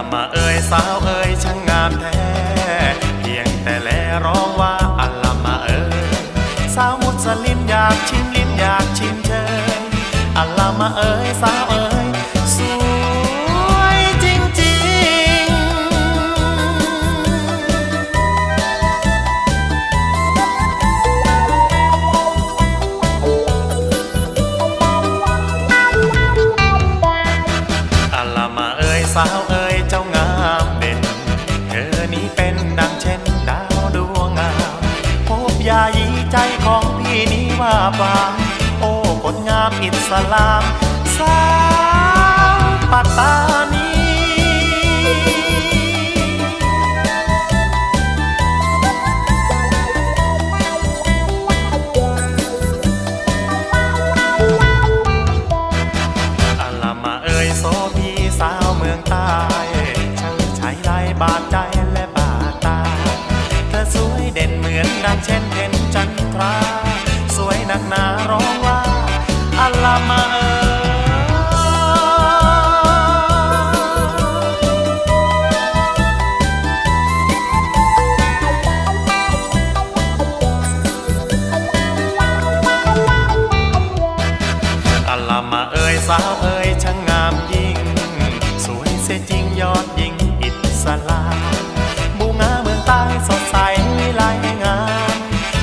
ามมาเอ่ยสาวเอ่ยช่างงามแท้ เพียงแต่แลร้องว่าอัลลามาเอ่ยสาวมุสลิมอยากชิมลิ้มอยากชิมเชิญอัลลามาเอ่ยสาวเอ่ยสวยจริงจริงอัลลามาเอ่ยสาวเอ่ย เป็นดังเช่นดาวดวงงามพบยายีใจของพี่นี้ว่าบางโอ้คนงามอิสลามสาวปัตตานีอัลลา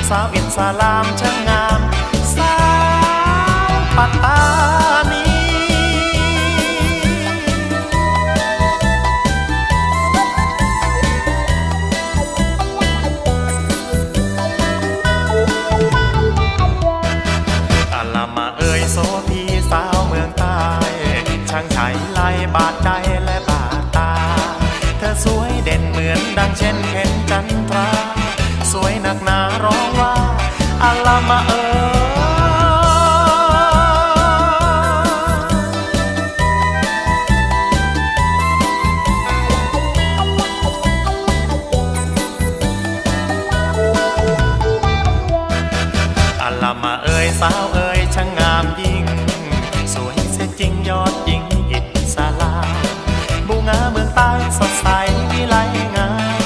สาวอิสลามช่างงาม สาวปัตตานีอัลามาเอ่ยโซพีสาวเมืองใต้ช่างใช้ลายบาดใจและบาดตา เธอสวยเด่นเหมือนดังเช่นามาเอ่ยสาวเอ่ยช่างงามยิ่ง สวยเสียจริงยอดยิ่งอิสลาบูงาเมืองใต้สดใสวิไลงาม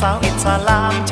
สาวอิสลามช่า